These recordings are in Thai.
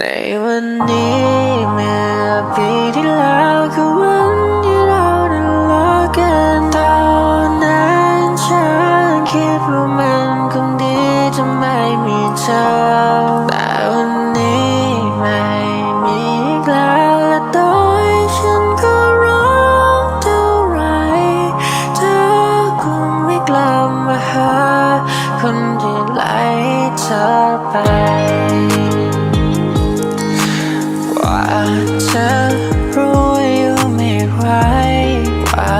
ในวันนี้เมื่อปีที่แล้วคือวันที่เราได้เลิกกันตอนนั้นฉันคิดว่ามันคงดีจะไม่มีเธอแต่วันนี้ไม่มีอีกแล้วและต่อให้ฉันก็ร้องเท่าไรเธอคงไม่กลับมาหาคนที่ไล่เธอไป จะรู้อยู่ไม่ไหวกว่า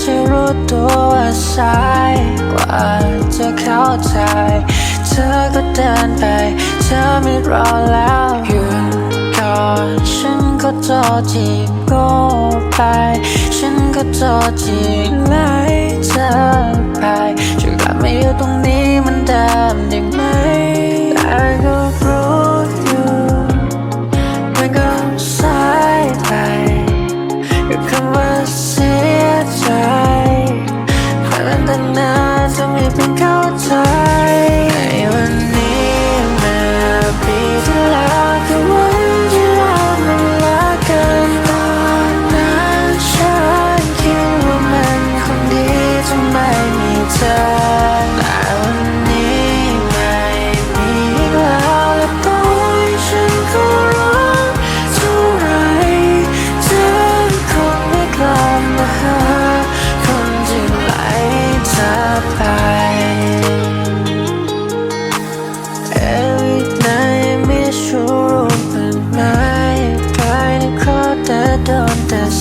จะรู้ตัวว่าสายกว่าจะเข้าใจ เธอก็เดินไป เธอไม่รอแล้วหยุดก่อนฉันก็จอจีโก้ไป ฉันก็จอจีไล่เธอไปช่วยกลับมาอยู่ตรงนี้มันเดิมได้ไหมแต่ก็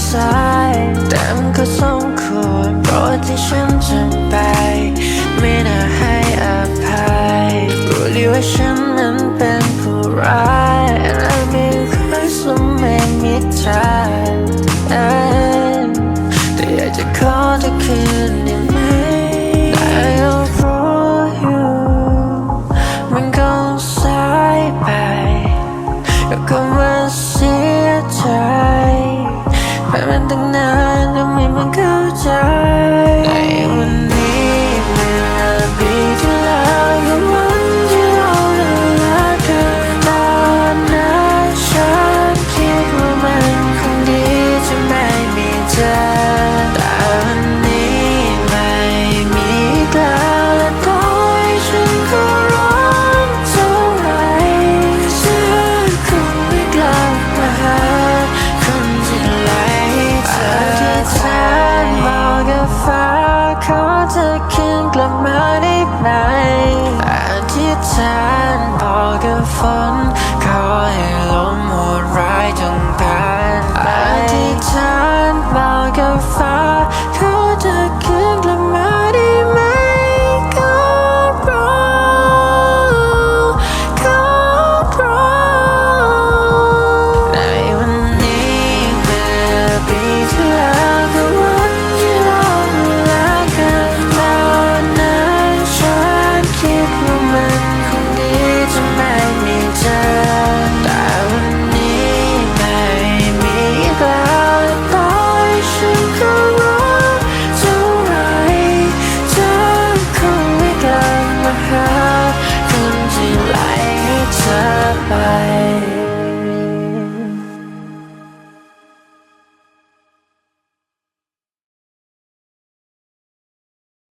สายแต่มันก็สมควรโปรดที่ฉัน everything ได้ไหมอธิษฐานบอกกับฝน